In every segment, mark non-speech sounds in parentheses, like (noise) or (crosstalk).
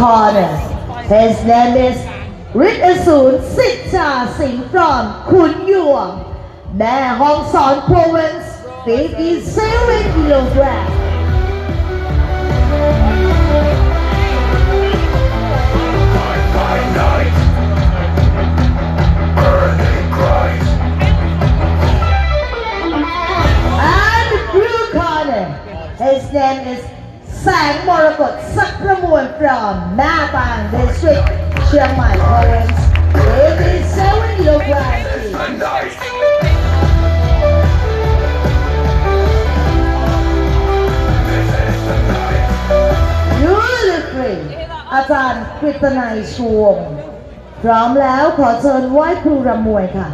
corner. His name is Rick Asun Sitcha Singh from Khun Yuang, Mae Hong Son Province, 57 kilograms. แสงมรกตสักประมวลปลอมหน้าบางเดสทริกเชียงใหม่ออเรนจ์ Ladies showing your gratitude. อาจารย์กฤตนัยชวง พร้อมแล้วขอเชิญไหว้ครูรำมวยค่ะ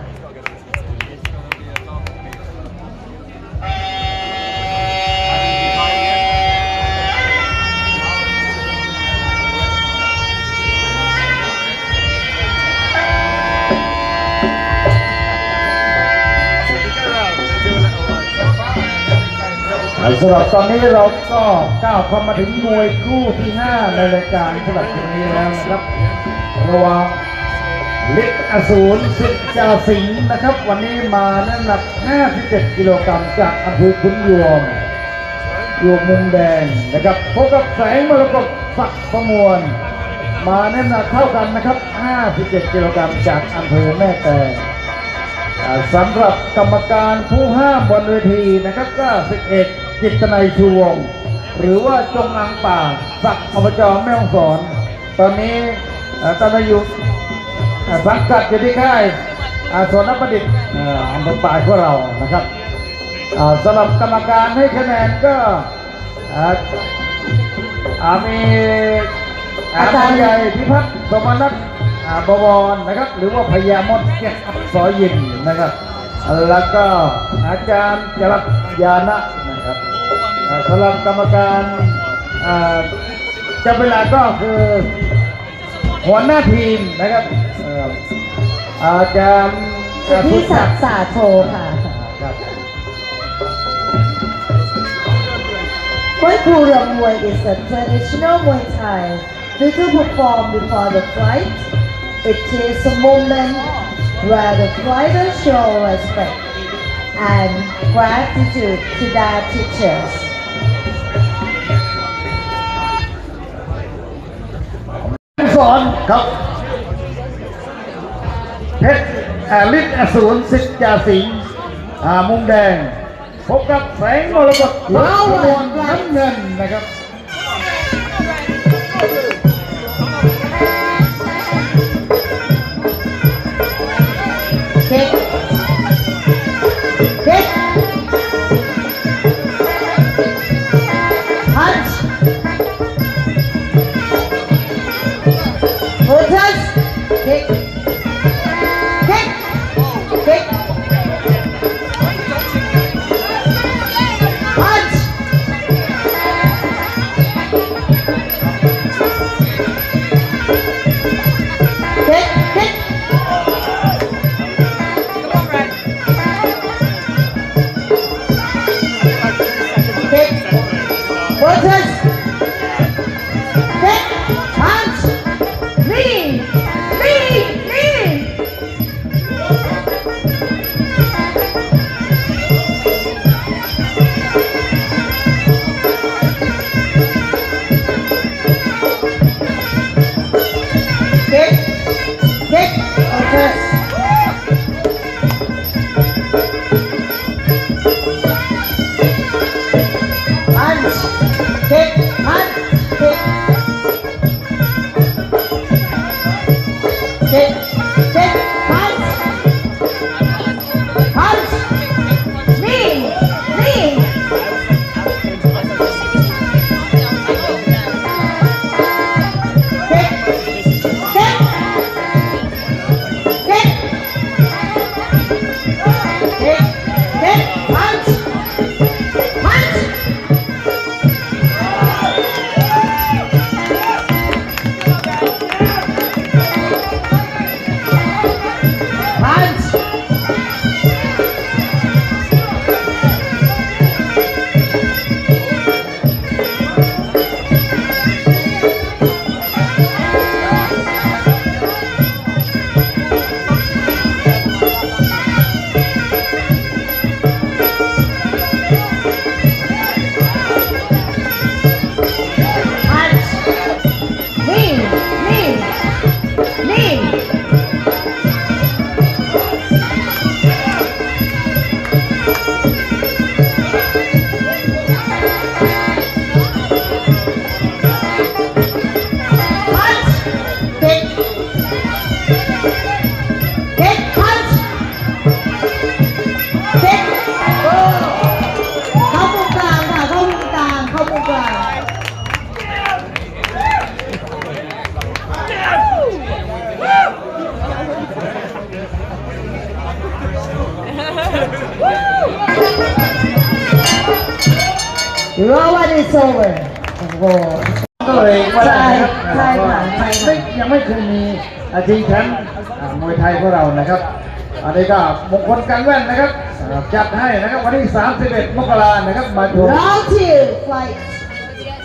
สำหรับตอนนี้เราก็ก้าวเข้ามาถึงมวยคู่ที่ 5 ในรายการสำหรับวันนี้แล้วนะครับระหว่างล็กอสูรสิทธิ์จาสิงห์นะครับ วันนี้มาน้ำหนัก 57 กิโลกรัมจากอำเภอขุนยวมยวมมุมแดงนะครับพบกับแสงมรกตศักประมวล มาน้ำหนักเท่ากันนะครับ 57 กิโลกรัมจากอำเภอแม่แตงสำหรับกรรมการผู้ห้ามบนเวทีนะครับก็สิบเอก จิตนัยชูวง หรือว่าจงอางป่าศักอบจแม่ฮ่องสอน ตอนนี้ตอนอยู่สังกัดอยู่ที่ค่ายสวนนประดิษฐ์อำเภอป่ายของเรานะครับสำหรับกรรมการให้คะแนนก็มีอาจารย์ใหญ่พิพัฒน์สมนัทบวรนะครับ หรือว่าพญามดเกียรติอักษรยินนะครับ แล้วก็อาจารย์จรัสยานะนะครับสำหรับกรรมการจับเวลาก็คือหัวหน้าทีมนะครับอาจารย์สุทธิศักดิ์สาโทค่ะครับ Muay Kru Ram Muay is a traditional Muay Thai due to perform before the fight. It is a moment where the fighters show respect and gratitude to their teachers. สอนครับเพชรอ่าฤทธิ์อสูรสิทธิ์จาสิงห์อ่ามุมแดง พบกับแสงมรกตว้าวขบวนน้ำเงินนะครับ Okay. Round one is over. โอ้โหก็เลยว่าได้นะครับใช่ค่ะใช่ค่ะ ไม่ยังไม่เคยมีอาชีพแชมป์อ่ามวยไทยของเรานะครับ อันนี้ก็มงคลการแว่นนะครับอ่าจัดให้นะครับวันที่ 31 มกรานะครับมาชม Round two, fight.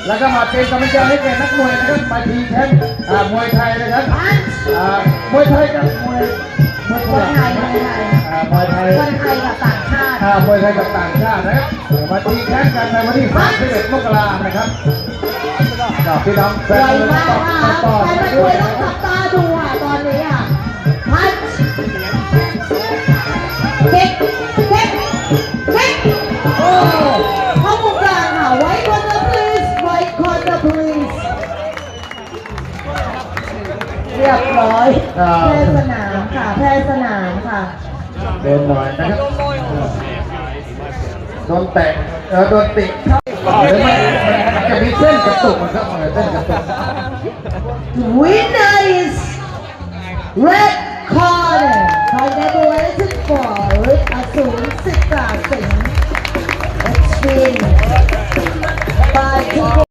แล้วก็มาเป็นกำลังใจให้แก่นักมวยนะครับมาทีแชมป์อ่ามวยไทยนะครับ Punch. อ่ามวยไทยกับมวย มวยไทยกับต่างชาตินะครับมาทีแชมป์กันในวันที่31มกรานะครับกับพี่น้องแฟไวนมวยมากต่อนะคะต่อแฟนมามด้ววยยนะต้องครัจับบตาดูอะตอนนี้อะ Punch. เด็กเด็กเด็กโอ้เข้ามุมกลางค่ะ White corner please White corner please เรียบร้อยแพ้สนามค่ะแพ้สนามค่ะโดนหน่อยนะครับ โดนแตะเออโดนติดเข้าหรือไม่มันจะมีเส้นกระตุกนะครับเออเส้นกระตุก (laughs) Winner is Red Corner Congratulations for Rick Asun Sikra Singh It's been by two